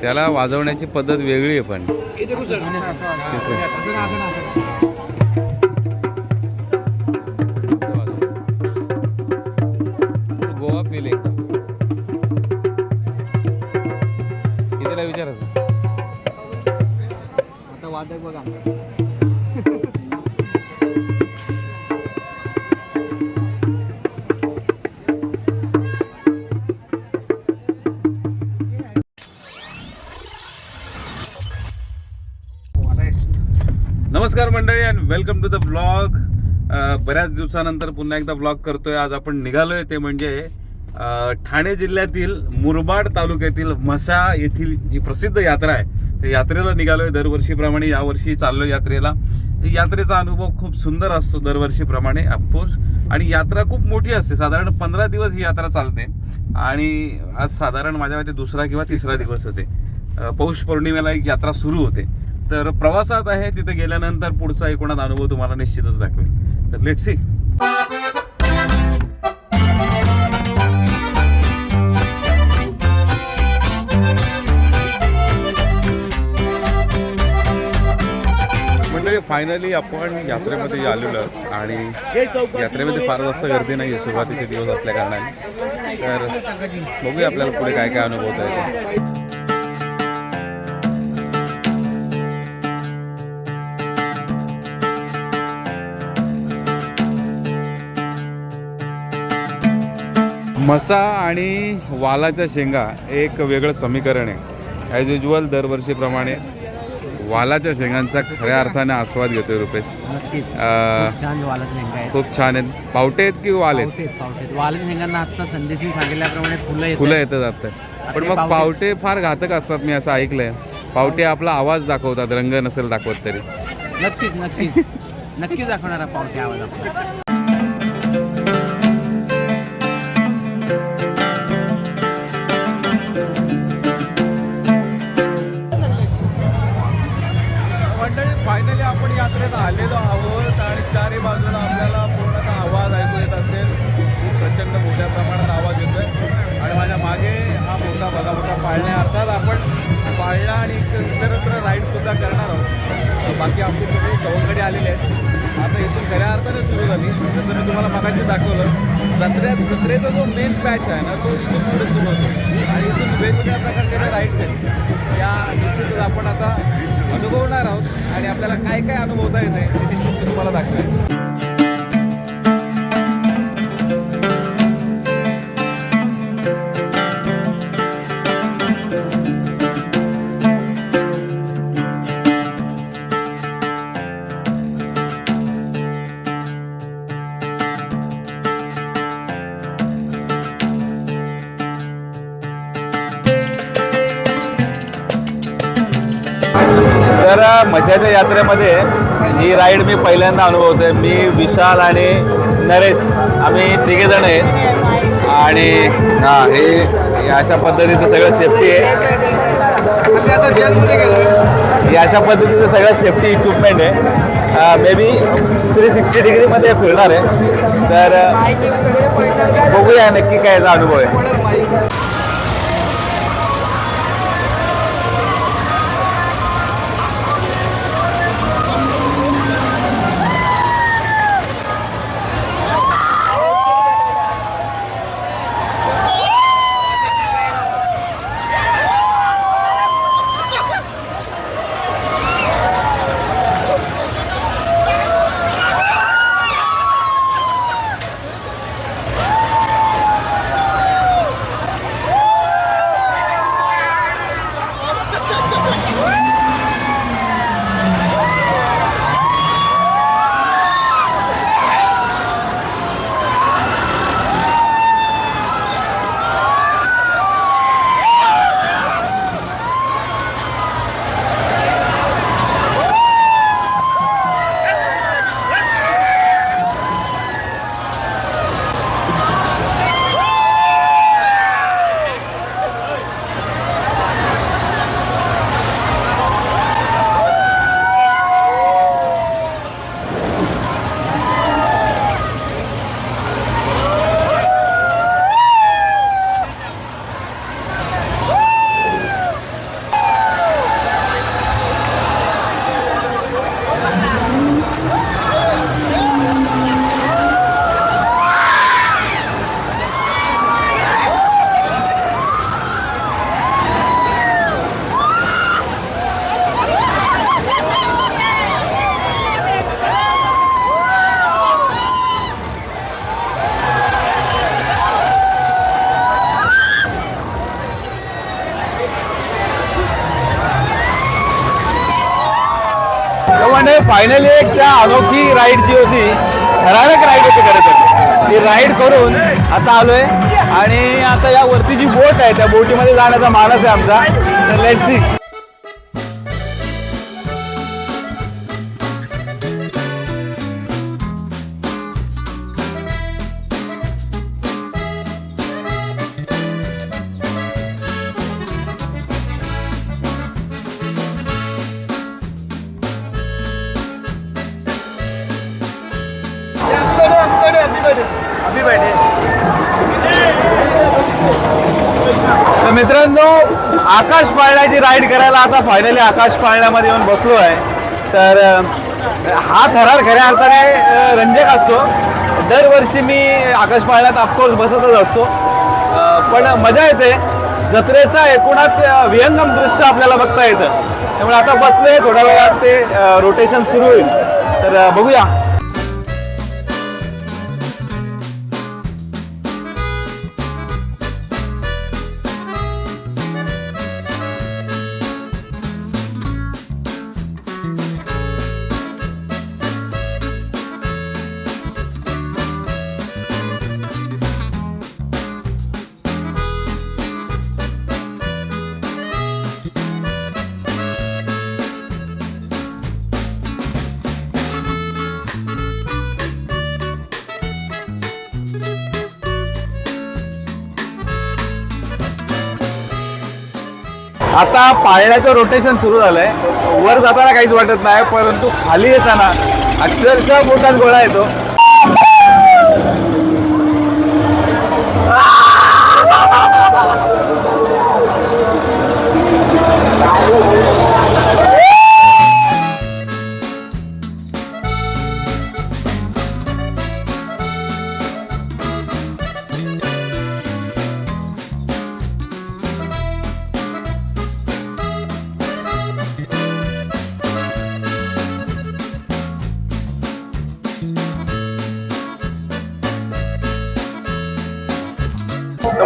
त्याला वाजवण्याची पद्धत वेगळी आहे पण. नमस्कार मंडळी and welcome to the blog बऱ्याच दिवसानंतर पुन्हा एकदा ब्लॉग करतोय. आज आपण निघालोय ते म्हणजे ठाणे जिल्ह्यातील मुरबाड तालुक्यातील म्हसा येथील जी प्रसिद्ध यात्रा आहे त्या यात्रेला निघालोय दरवर्षीप्रमाणे. यावर्षी चाललोय यात्रेला. यात्रेचा अनुभव खूप सुंदर असतो दरवर्षीप्रमाणे ऑफकोर्स आणि यात्रा खूप मोठी असते. साधारण पंधरा दिवस ही यात्रा चालते. आणि आज साधारण माझ्या मते दुसरा किंवा तिसरा दिवस आहे. पौष पौर्णिमेला एक यात्रा सुरू होते. तर प्रवासात आहे तिथे गेल्यानंतर पुढचा एकूणात अनुभव तुम्हाला निश्चितच दाखवेल. तर लेट सी म्हणजे फायनली आपण यात्रेमध्ये आलेलो आणि यात्रेमध्ये फार जास्त गर्दी नाही आहे सुरुवातीचे दिवस असल्या कारणाने. तर बघूया आपल्याला पुढे काय काय अनुभवता येते. मसा आणि वालाच्या शेंगा एक वेगळं समीकरण आहे. ॲज युजल दरवर्षीप्रमाणे वालाच्या शेंगांचा खऱ्या अर्थाने आस्वाद घेतोय रुपेश. खूप छान आहेत. पावटे आहेत की वाल आहेत? पावटेत पावटेत वालाच लेंगांना आता संदेशनी सांगितल्याप्रमाणे फुलं येत फुलं येतात आता. पण मग पावटे- फार घातक असतात मी असं ऐकलंय. पावटे आपला आवाज दाखवतात रंग नसेल दाखवत तरी. नक्कीच नक्कीच. नक्कीच दाखवणार पावटे आवाज आपला. आलेलो आहोत आणि चारही बाजूला आपल्याला पूर्णतः आवाज ऐकू येत असेल. खूप प्रचंड मोठ्या प्रमाणात आवाज येतो आहे आणि माझ्या मागे हा मोठा बघा मोठा पाळण्या अर्थात आपण पाळणा आणि इतरत्र राईडसुद्धा करणार आहोत. बाकी आपली सगळी सवंगडी आलेली आहेत. आता इथून खऱ्या अर्थाने सुरू झाली. जसं मी तुम्हाला मगाशी दाखवलं जत्र्यात जत्रेचा जो मेन पॅच आहे ना तो इथून पुढे सुरू होतो. आणि इथून वेगवेगळ्या प्रकारच्या ज्या राईड्स आहेत या निश्चितच आपण आता अनुभवणार आहोत आणि आपल्याला काय काय अनुभवता येते ते निश्चित तुम्हाला दाखवेल. तर मशाच्या यात्रेमध्ये ही राईड मी पहिल्यांदा अनुभवतोय. मी विशाल आणि नरेश आम्ही तिघे जण आहेत आणि हा हे अशा पद्धतीचं सगळं सेफ्टी आहे. आता जेलमध्ये गेलो हे अशा पद्धतीचं सगळं सेफ्टी इक्विपमेंट आहे. मे बी थ्री सिक्स्टी डिग्रीमध्ये फिरणार आहे. तर बघूया नक्की काय याचा अनुभव आहे. फायनली एक त्या अनोखी राईड जी होती ठराविक राईड होती खरं तर ती राईड करून आता आलोय. आणि आता या वरती जी बोट आहे त्या बोटीमध्ये जाण्याचा मानस आहे आमचा. तर लेट सी तर मित्रांनो आकाश पाळण्याची राईड करायला आता फायनली आकाश पाळण्यामध्ये येऊन बसलो आहे तर हा थरार खऱ्या अर्थाने रंजक असतो. दरवर्षी मी आकाश पाळण्यात ऑफकोर्स बसतच असतो. पण मजा येते. जत्रेचा एकूणात विहंगम दृश्य आपल्याला बघता येतं. त्यामुळे आता बसले थोड्या वेळात ते रोटेशन सुरू होईल. तर बघूया. आता पाळण्याचं रोटेशन सुरू झालंय. वर जाताना काहीच वाटत नाही परंतु खाली येताना अक्षरशः मोठाच गोळा येतो.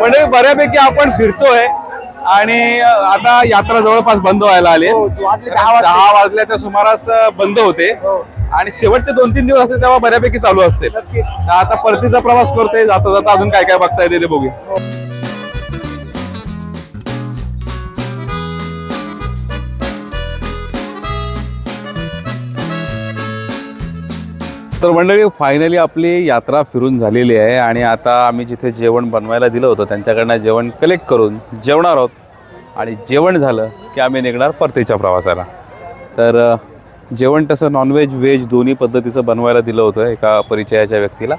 म्हणजे बऱ्यापैकी आपण फिरतोय आणि आता यात्रा जवळपास बंद व्हायला आली. दहा वाजल्याच्या सुमारास बंद होते. आणि शेवटचे दोन तीन दिवस असते तेव्हा बऱ्यापैकी चालू असते आता परतीचा प्रवास करतोय जाता जाता अजून काय काय बघता येते ते बघूया. तर मंडळी फायनली आपली यात्रा फिरून झालेली आहे आणि आता आम्ही जिथे जेवण बनवायला दिलं होतं त्यांच्याकडनं जेवण कलेक्ट करून जेवणार आहोत. आणि जेवण झालं की आम्ही निघणार परतीच्या प्रवासाला. तर जेवण तसं नॉनव्हेज व्हेज दोन्ही पद्धतीचं बनवायला दिलं होतं एका परिचयाच्या व्यक्तीला.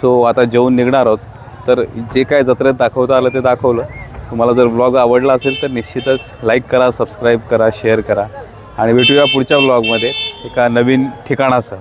सो आता जेवण निघणार आहोत. तर जे काय जत्रेत दाखवता आलं ते दाखवलं. तुम्हाला जर ब्लॉग आवडला असेल तर निश्चितच लाईक करा सबस्क्राईब करा शेअर करा. आणि भेटूया पुढच्या ब्लॉगमध्ये एका नवीन ठिकाणासह.